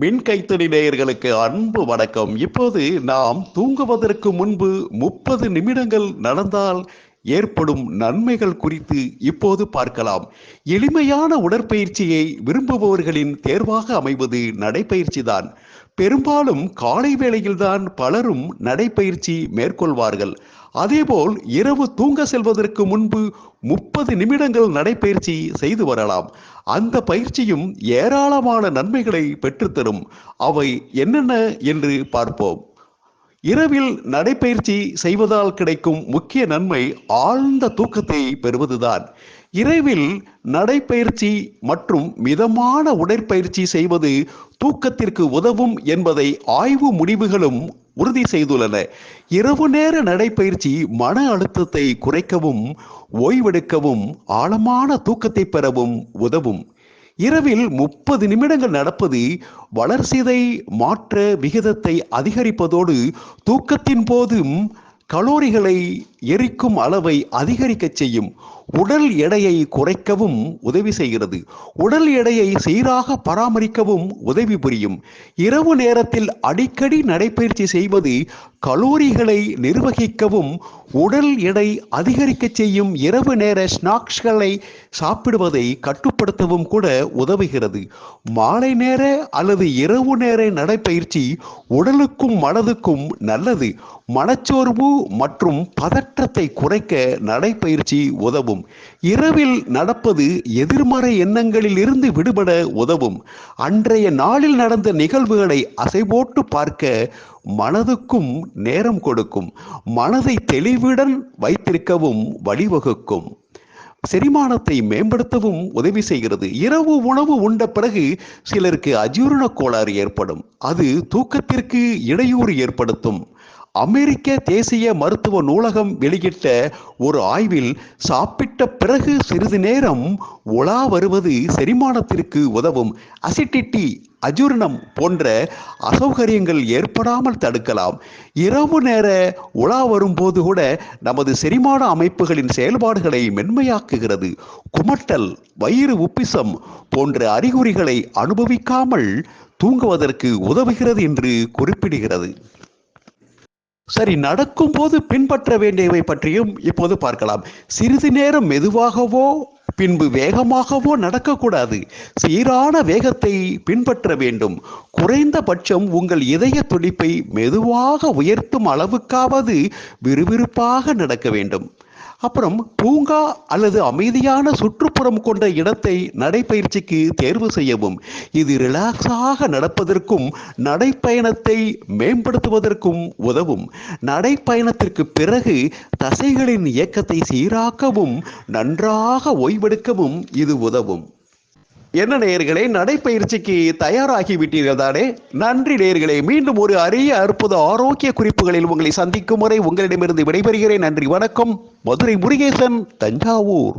மின்கைத்தறி நேயர்களுக்கு அன்பு வணக்கம். இப்போது நாம் தூங்குவதற்கு முன்பு முப்பது நிமிடங்கள் நடந்தால் ஏற்படும் நன்மைகள் குறித்து இப்போது பார்க்கலாம். எளிமையான உடற்பயிற்சியை விரும்புபவர்களின் தேர்வாக அமைவது நடைப்பயிற்சிதான் பெரும்பாலும் காலை வேளையில்தான் பலரும் நடைப்பயிற்சி மேற்கொள்வார்கள். அதேபோல் இரவு தூங்க செல்வதற்கு முன்பு முப்பது நிமிடங்கள் நடைப்பயிற்சி செய்து வரலாம். அந்த பயிற்சியும் ஏராளமான நன்மைகளை பெற்றுத்தரும். அவை என்னென்ன என்று பார்ப்போம். இரவில் நடைப்பயிற்சி செய்வதால் கிடைக்கும் முக்கிய நன்மை ஆழ்ந்த தூக்கத்தை பெறுவதுதான். இரவில் நடைப்பயிற்சி மற்றும் மிதமான உடற்பயிற்சி செய்வது தூக்கத்திற்கு உதவும் என்பதை ஆய்வு முடிவுகளும் உறுதி செய்துள்ளன. இரவு நேர நடைப்பயிற்சி மன அழுத்தத்தை குறைக்கவும் ஓய்வெடுக்கவும் ஆழமான தூக்கத்தை பெறவும் உதவும். இரவில் முப்பது நிமிடங்கள் நடப்பது வளர்சிதை மாற்ற விகிதத்தை அதிகரிப்பதோடு தூக்கத்தின் போதும் கலோரிகளை எரிக்கும் அளவை அதிகரிக்க செய்யும். உடல் எடையை குறைக்கவும் உதவி செய்கிறது. உடல் எடையை சீராக பராமரிக்கவும் உதவி புரியும். இரவு நேரத்தில் அடிக்கடி நடைபயிற்சி செய்வது கலோரிகளை நிர்வகிக்கவும் உடல் எடை அதிகரிக்க செய்யும் இரவு நேர ஸ்நாக்ஸ்களை சாப்பிடுவதை கட்டுப்படுத்தவும் கூட உதவுகிறது. மாலை நேர அல்லது இரவு நேர நடைப்பயிற்சி உடலுக்கும் மனதுக்கும் நல்லது. மனச்சோர்வு மற்றும் பதற்றத்தை குறைக்க நடைப்பயிற்சி உதவும். இரவில் நடப்பது எதிர்மறை எண்ணங்களில் இருந்து விடுபட உதவும். அன்றைய நாளில் நடந்த நிகழ்வுகளை அசைபோட்டு பார்க்க மனதுக்கும் நேரம் கொடுக்கும். மனதை தெளிவுடன் வைத்திருக்கவும் வழிவகுக்கும். செரிமானத்தை மேம்படுத்தவும் உதவி செய்கிறது. இரவு உணவு உண்ட பிறகு சிலருக்கு அஜீரண கோளாறு ஏற்படும். அது தூக்கத்திற்கு இடையூறு ஏற்படுத்தும். அமெரிக்க தேசிய மருத்துவ நூலகம் வெளியிட்ட ஒரு ஆய்வில் சாப்பிட்ட பிறகு சிறிது நேரம் உலா வருவது செரிமானத்திற்கு உதவும் அசிட்டிட்டி அஜூர்ணம் போன்ற அசௌகரியங்கள் ஏற்படாமல் தடுக்கலாம். இரவு நேர உலா வரும்போது கூட நமது செரிமான அமைப்புகளின் செயல்பாடுகளை மென்மையாக்குகிறது. குமட்டல் வயிறு உப்பிசம் போன்ற அறிகுறிகளை அனுபவிக்காமல் தூங்குவதற்கு உதவுகிறது என்று குறிப்பிடுகிறது. சரி நடக்கும்போது பின்பற்ற வேண்டியவை பற்றியும் இப்போது பார்க்கலாம். சிறிது நேரம் மெதுவாகவோ பின்பு வேகமாகவோ நடக்கக்கூடாது. சீரான வேகத்தை பின்பற்ற வேண்டும். குறைந்தபட்சம் உங்கள் இதய துடிப்பை மெதுவாக உயர்த்தும் அளவுக்காவது விறுவிறுப்பாக நடக்க வேண்டும். அப்புறம் பூங்கா அல்லது அமைதியான சுற்றுப்புறம் கொண்ட இடத்தை நடைப்பயிற்சிக்கு தேர்வு செய்யவும். இது ரிலாக்ஸாக நடப்பதற்கும் நடைப்பயணத்தை மேம்படுத்துவதற்கும் உதவும். நடைப்பயணத்திற்கு பிறகு தசைகளின் இயக்கத்தை சீராக்கவும் நன்றாக ஓய்வெடுக்கவும் இது உதவும். என்ன நேயர்களே நடைப்பயிற்சிக்கு தயாராகி விட்டீர்கள் தானே? நன்றி நேயர்களே மீண்டும் ஒரு அரிய அற்புத ஆரோக்கிய குறிப்புகளில் உங்களை சந்திக்கும் வரை உங்களிடமிருந்து விடைபெறுகிறேன். நன்றி வணக்கம். மதுரை முருகேசன் தஞ்சாவூர்.